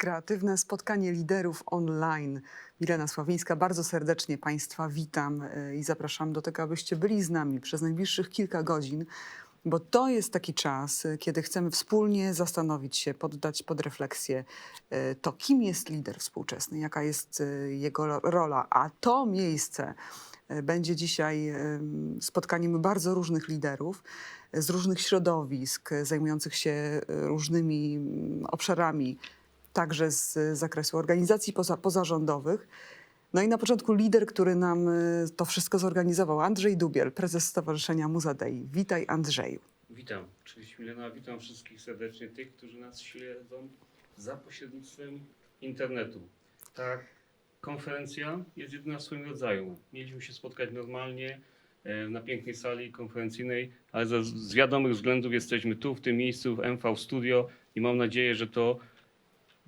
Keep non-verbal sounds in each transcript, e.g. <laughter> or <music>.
Kreatywne spotkanie liderów online. Milena Sławińska, bardzo serdecznie Państwa witam y, i zapraszam do tego, abyście byli z nami przez najbliższych kilka godzin, bo to jest taki czas, y, kiedy chcemy wspólnie zastanowić się, poddać pod refleksję y, to, kim jest lider współczesny, jaka jest jego ro- rola, a to miejsce będzie dzisiaj spotkaniem bardzo różnych liderów z różnych środowisk, zajmujących się różnymi mm, obszarami, także z y, zakresu organizacji poza, pozarządowych. No i na początku lider, który nam y, to wszystko zorganizował, Andrzej Dubiel, prezes Stowarzyszenia Muza Dei. Witaj Andrzeju. Witam, cześć Milena, witam wszystkich serdecznie, tych, którzy nas śledzą za pośrednictwem internetu. Ta konferencja jest jedyna w swoim rodzaju. Mieliśmy się spotkać normalnie e, na pięknej sali konferencyjnej, ale z wiadomych względów jesteśmy tu, w tym miejscu, w MV Studio i mam nadzieję, że to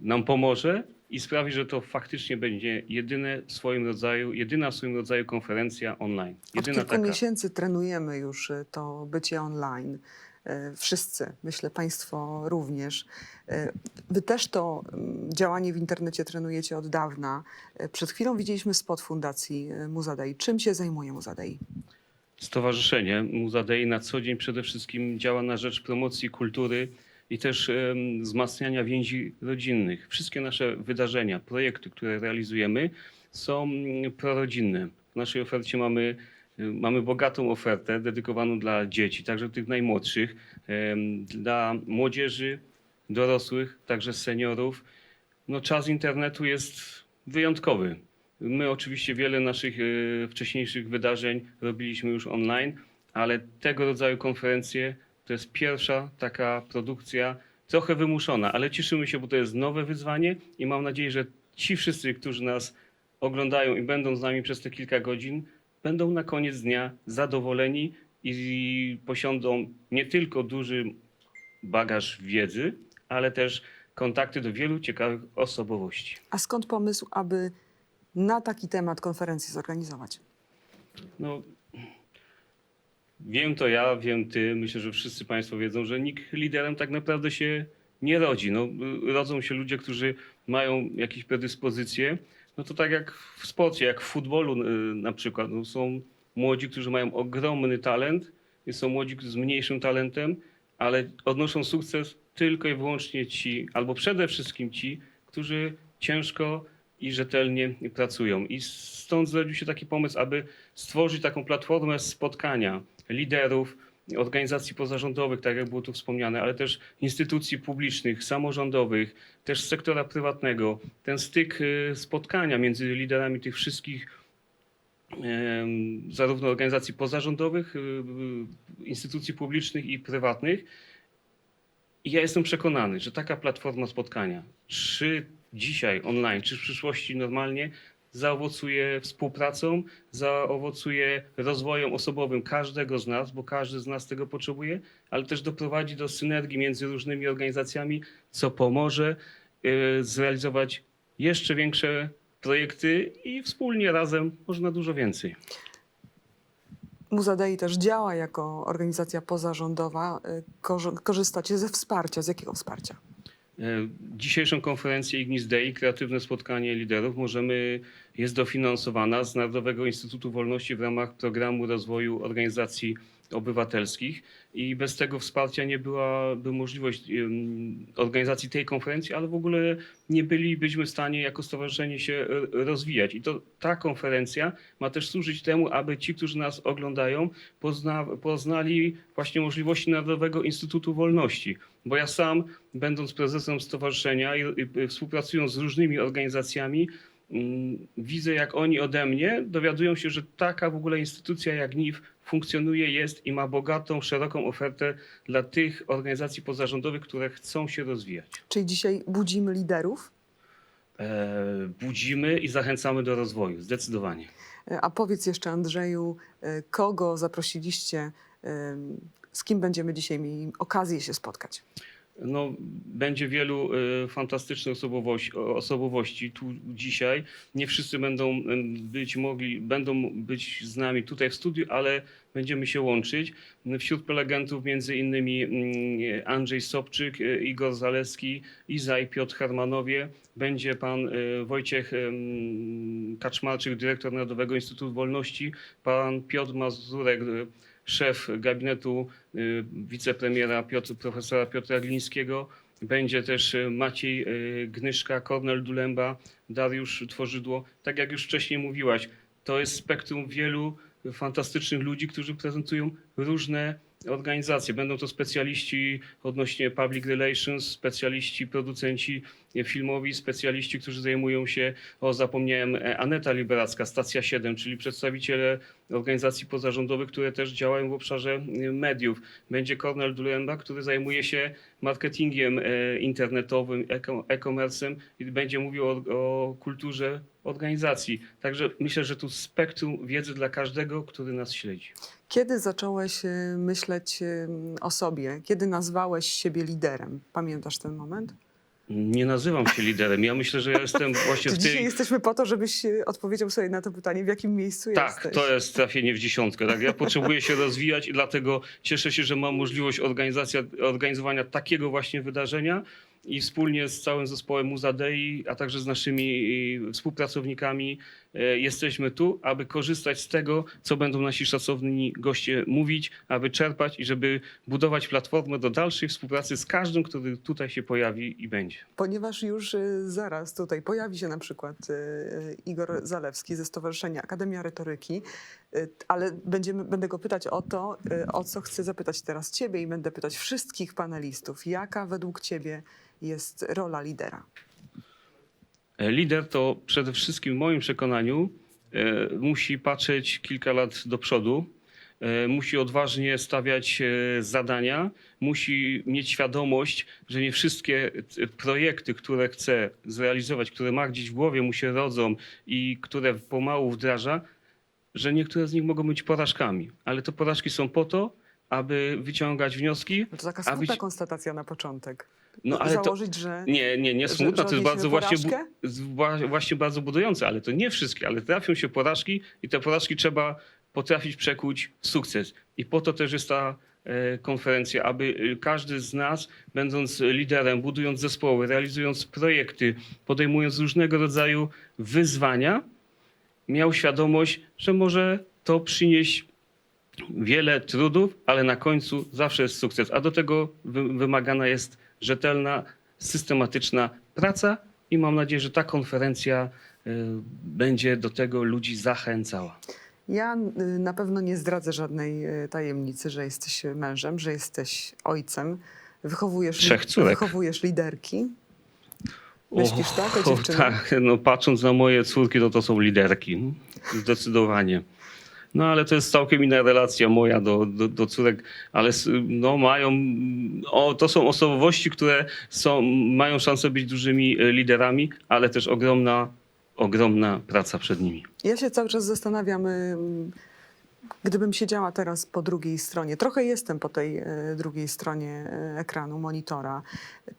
nam pomoże i sprawi, że to faktycznie będzie jedyne w swoim rodzaju, jedyna w swoim rodzaju konferencja online. Od Jedyna kilku taka. miesięcy trenujemy już y, to bycie online. Y, Wszyscy, myślę Państwo również. Y, Wy też to mm, działanie w internecie trenujecie od dawna. Przed chwilą widzieliśmy spot Fundacji y, Muza Dei. Czym się zajmuje Muza Dei? Stowarzyszenie Muza Dei na co dzień przede wszystkim działa na rzecz promocji kultury i też wzmacniania więzi rodzinnych. Wszystkie nasze wydarzenia, projekty, które realizujemy są mm, prorodzinne. W naszej ofercie mamy, y, mamy bogatą ofertę dedykowaną dla dzieci, także tych najmłodszych, dla młodzieży, dorosłych, także seniorów. No, czas internetu jest wyjątkowy. My oczywiście wiele naszych e, wcześniejszych wydarzeń robiliśmy już online, ale tego rodzaju konferencje to jest pierwsza taka produkcja, trochę wymuszona, ale cieszymy się, bo to jest nowe wyzwanie i mam nadzieję, że ci wszyscy, którzy nas oglądają i będą z nami przez te kilka godzin, będą na koniec dnia zadowoleni i posiądą nie tylko duży bagaż wiedzy, ale też kontakty do wielu ciekawych osobowości. A skąd pomysł, aby na taki temat konferencję zorganizować? No, wiem to ja, wiem ty, myślę, że wszyscy Państwo wiedzą, że nikt liderem tak naprawdę się nie rodzi. No, y, rodzą się ludzie, którzy mają jakieś predyspozycje. No to tak jak w sporcie, jak w futbolu y, na przykład. No, są młodzi, którzy mają ogromny talent, są młodzi z mniejszym talentem, ale odnoszą sukces tylko i wyłącznie ci, albo przede wszystkim ci, którzy ciężko i rzetelnie pracują. I stąd zrodził się taki pomysł, aby stworzyć taką platformę spotkania liderów, organizacji pozarządowych, tak jak było tu wspomniane, ale też instytucji publicznych, samorządowych, też sektora prywatnego. Ten styk y, spotkania między liderami tych wszystkich zarówno organizacji pozarządowych, y, y, instytucji publicznych i prywatnych. I ja jestem przekonany, że taka platforma spotkania, czy dzisiaj online, czy w przyszłości normalnie, zaowocuje współpracą, zaowocuje rozwojem osobowym każdego z nas, bo każdy z nas tego potrzebuje, ale też doprowadzi do synergii między różnymi organizacjami, co pomoże y, zrealizować jeszcze większe projekty i wspólnie razem można dużo więcej. Muza Dei też działa jako organizacja pozarządowa. Korzy- Korzystacie ze wsparcia. Z jakiego wsparcia? E, Dzisiejszą konferencję Ignis Dei, kreatywne spotkanie liderów, możemy, jest dofinansowana z Narodowego Instytutu Wolności w ramach programu rozwoju organizacji obywatelskich i bez tego wsparcia nie byłaby możliwość organizacji tej konferencji, ale w ogóle nie bylibyśmy w stanie jako stowarzyszenie się e, rozwijać. I to ta konferencja ma też służyć temu, aby ci, którzy nas oglądają, pozna, poznali właśnie możliwości Narodowego Instytutu Wolności. Bo ja sam, będąc prezesem stowarzyszenia i, i współpracując z różnymi organizacjami, widzę, jak oni ode mnie dowiadują się, że taka w ogóle instytucja jak NIW funkcjonuje, jest i ma bogatą, szeroką ofertę dla tych organizacji pozarządowych, które chcą się rozwijać. Czyli dzisiaj budzimy liderów? E, budzimy i zachęcamy do rozwoju, zdecydowanie. Y, A powiedz jeszcze, Andrzeju, y, kogo zaprosiliście, y, z kim będziemy dzisiaj mieli okazję się spotkać? No, będzie wielu e, fantastycznych osobowości, osobowości tu dzisiaj. Nie wszyscy będą być mogli, będą być z nami tutaj w studiu, ale będziemy się łączyć. Wśród prelegentów między innymi mm, Andrzej Sobczyk, e, Igor Zaleski, Iza i Piotr Hermanowie. Będzie pan e, Wojciech Kaczmarczyk, dyrektor Narodowego Instytutu Wolności, pan Piotr Mazurek, szef gabinetu y, wicepremiera Piotr, profesora Piotra Glińskiego. Będzie też y, Maciej y, Gnyszka, Kornel Dulemba, Dariusz Tworzydło. Tak jak już wcześniej mówiłaś, to jest spektrum wielu fantastycznych ludzi, którzy prezentują różne organizacje. Będą to specjaliści odnośnie public relations, specjaliści, producenci filmowi, specjaliści, którzy zajmują się, o zapomniałem, e, Aneta Liberacka, Stacja 7, czyli przedstawiciele organizacji pozarządowych, które też działają w obszarze y, mediów. Będzie Kornel Dulemba, który zajmuje się marketingiem e, internetowym, e-commerce'em i będzie mówił o, o kulturze organizacji. Także myślę, że tu spektrum wiedzy dla każdego, który nas śledzi. Kiedy zacząłeś e, myśleć e, o sobie? Kiedy nazwałeś siebie liderem? Pamiętasz ten moment? Nie nazywam się liderem. Ja myślę, że ja jestem <laughs> właśnie w dzisiaj tej... jesteśmy po to, żebyś e, odpowiedział sobie na to pytanie, w jakim miejscu Tak, jesteś? to jest trafienie w dziesiątkę. Tak? Ja potrzebuję się rozwijać i dlatego cieszę się, że mam możliwość organizacja, organizowania takiego właśnie wydarzenia i wspólnie z całym zespołem Muza Dei, a także z naszymi współpracownikami e, jesteśmy tu, aby korzystać z tego, co będą nasi szacowni goście mówić, aby czerpać i żeby budować platformę do dalszej współpracy z każdym, który tutaj się pojawi i będzie. Ponieważ już e, zaraz tutaj pojawi się na przykład e, Igor Zalewski ze Stowarzyszenia Akademia Retoryki, ale będziemy, będę go pytać o to, e, o co chcę zapytać teraz ciebie i będę pytać wszystkich panelistów. Jaka według ciebie jest rola lidera? E, Lider to przede wszystkim w moim przekonaniu e, musi patrzeć kilka lat do przodu, e, musi odważnie stawiać zadania, musi mieć świadomość, że nie wszystkie projekty, które chce zrealizować, które ma gdzieś w głowie, mu się rodzą i które pomału wdraża, że niektóre z nich mogą być porażkami, ale te porażki są po to, aby wyciągać wnioski. No to taka smutna być- konstatacja na początek. No ale to, Założyć, że nie, nie, nie smutna, to jest bardzo właśnie, bu- właśnie bardzo budujące, ale to nie wszystkie, ale trafią się porażki i te porażki trzeba potrafić przekuć w sukces. I po to też jest ta e, konferencja, aby e, każdy z nas, będąc liderem, budując zespoły, realizując projekty, podejmując różnego rodzaju wyzwania, miał świadomość, że może to przynieść wiele trudów, ale na końcu zawsze jest sukces. A do tego wy- wymagana jest rzetelna, systematyczna praca i mam nadzieję, że ta konferencja y, będzie do tego ludzi zachęcała. Ja y, na pewno nie zdradzę żadnej y, tajemnicy, że jesteś mężem, że jesteś ojcem. Wychowujesz, Trzech córek. wychowujesz liderki. Myślisz tak o dziewczynach? tak, no patrząc na moje córki, to to są liderki. Zdecydowanie. No ale to jest całkiem inna relacja moja do, do, do córek, ale no, mają, o, to są osobowości, które są, mają szansę być dużymi e, liderami, ale też ogromna, ogromna praca przed nimi. Ja się cały czas zastanawiam, gdybym siedziała teraz po drugiej stronie, trochę jestem po tej y, drugiej stronie y, ekranu, monitora,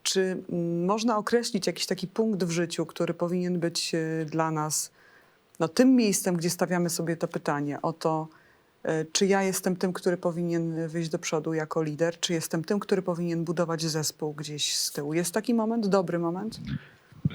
czy można określić jakiś taki punkt w życiu, który powinien być y, dla nas no, tym miejscem, gdzie stawiamy sobie to pytanie o to, czy ja jestem tym, który powinien wyjść do przodu jako lider, czy jestem tym, który powinien budować zespół gdzieś z tyłu. Jest taki moment, dobry moment?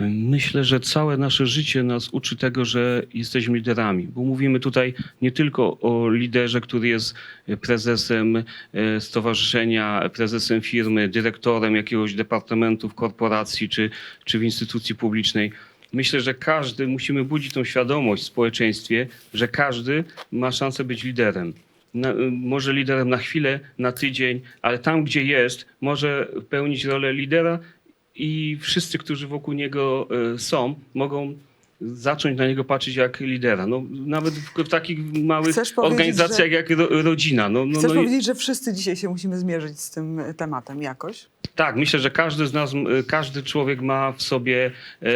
Myślę, że całe nasze życie nas uczy tego, że jesteśmy liderami, bo mówimy tutaj nie tylko o liderze, który jest prezesem e, stowarzyszenia, prezesem firmy, dyrektorem jakiegoś departamentu w korporacji czy, czy w instytucji publicznej. Myślę, że każdy, musimy budzić tą świadomość w społeczeństwie, że każdy ma szansę być liderem. Na, może liderem na chwilę, na tydzień, ale tam, gdzie jest, może pełnić rolę lidera i wszyscy, którzy wokół niego e, są, mogą zacząć na niego patrzeć jak lidera. No, nawet w, w takich małych organizacjach że- jak ro, rodzina. No, no, Chcesz no powiedzieć, że wszyscy dzisiaj się musimy zmierzyć z tym y, tematem jakoś? tak, myślę, że każdy z nas, m, każdy człowiek ma w sobie e,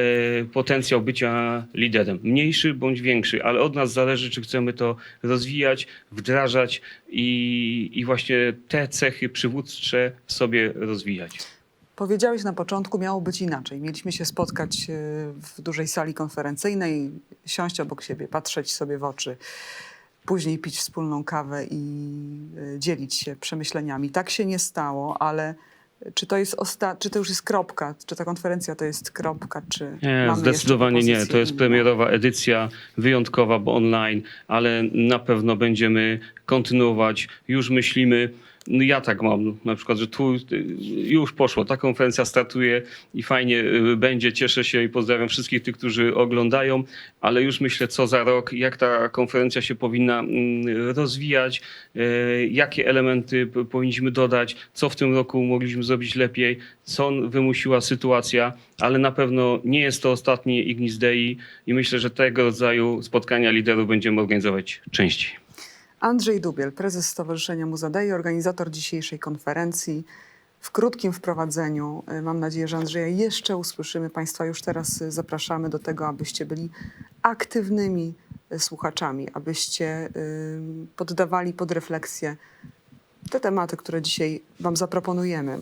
potencjał bycia liderem. Mniejszy bądź większy, ale od nas zależy, czy chcemy to rozwijać, wdrażać i, i właśnie te cechy przywódcze w sobie rozwijać. Powiedziałeś na początku, miało być inaczej. Mieliśmy się spotkać e, w dużej sali konferencyjnej, siąść obok siebie, patrzeć sobie w oczy, później pić wspólną kawę i e, dzielić się przemyśleniami. Tak się nie stało, ale czy to jest osta- czy to już jest kropka? Czy ta konferencja to jest kropka? Czy Nie, zdecydowanie nie. To jest premierowa edycja, wyjątkowa, bo online, ale na pewno będziemy kontynuować. Już myślimy, ja tak mam na przykład, że tu y, już poszło, ta konferencja startuje i fajnie y, będzie, cieszę się i pozdrawiam wszystkich tych, którzy oglądają, ale już myślę co za rok, jak ta konferencja się powinna mm, rozwijać, y, jakie elementy powinniśmy dodać, co w tym roku mogliśmy zrobić lepiej, co wymusiła sytuacja, ale na pewno nie jest to ostatni Ignis Dei i myślę, że tego rodzaju spotkania liderów będziemy organizować częściej. Andrzej Dubiel, prezes Stowarzyszenia Muzadei, organizator dzisiejszej konferencji. W krótkim wprowadzeniu, y, mam nadzieję, że Andrzeja jeszcze usłyszymy. Państwa już teraz y, zapraszamy do tego, abyście byli aktywnymi y, słuchaczami, abyście poddawali pod refleksję te tematy, które dzisiaj Wam zaproponujemy.